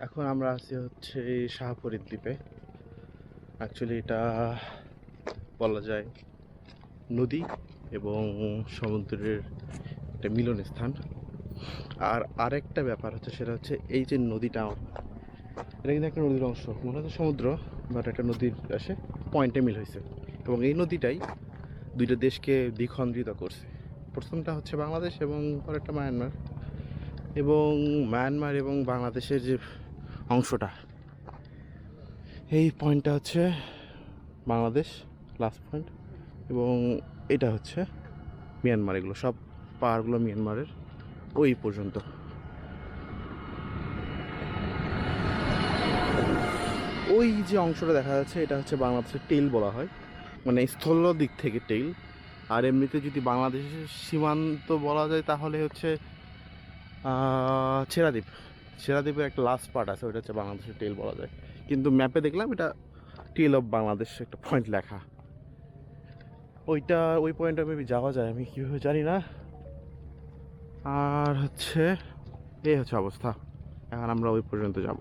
এখন আমরা আছি হচ্ছে এই শাহপরীর দ্বীপে। অ্যাকচুয়ালি এটা বলা যায় নদী এবং সমুদ্রের একটা মিলন স্থান আর আরেকটা ব্যাপার হচ্ছে সেটা হচ্ছে এই যে নদীটা, এটা কিন্তু একটা নদীর অংশ। মনে হচ্ছে সমুদ্র বাট একটা নদীর আসে পয়েন্টে মিল হয়েছে। এবং এই নদীটাই দুইটা দেশকে দ্বিখণ্ডিত করছে। প্রথমটা হচ্ছে বাংলাদেশ এবং পরেরটা মায়ানমার। এবং মায়ানমার এবং বাংলাদেশের যে অংশটা। এই পয়েন্টটা হচ্ছে বাংলাদেশ লাস্ট পয়েন্ট এবং এটা হচ্ছে মিয়ানমার। এগুলো সব পাহাড়গুলো মিয়ানমারের ওই পর্যন্ত। ওই যে অংশটা দেখা যাচ্ছে, এটা হচ্ছে বাংলাদেশের টেল বলা হয় মানে স্থল দিক থেকে টেল আর এমনিতে যদি বাংলাদেশের সীমান্ত বলা যায়, তাহলে হচ্ছে ছেড়াদ্বীপ। ছেড়াদ্বীপের একটা লাস্ট পার্ট আছে, ওইটা হচ্ছে বাংলাদেশের টেল বলা যায়। কিন্তু ম্যাপে দেখলাম এটা টেল অফ বাংলাদেশ একটা পয়েন্ট লেখা। ওইটা ওই পয়েন্টটা মেবি যাওয়া যায়, আমি কীভাবে জানি না। আর হচ্ছে, এই হচ্ছে অবস্থা। এখন আমরা ওই পর্যন্ত যাব।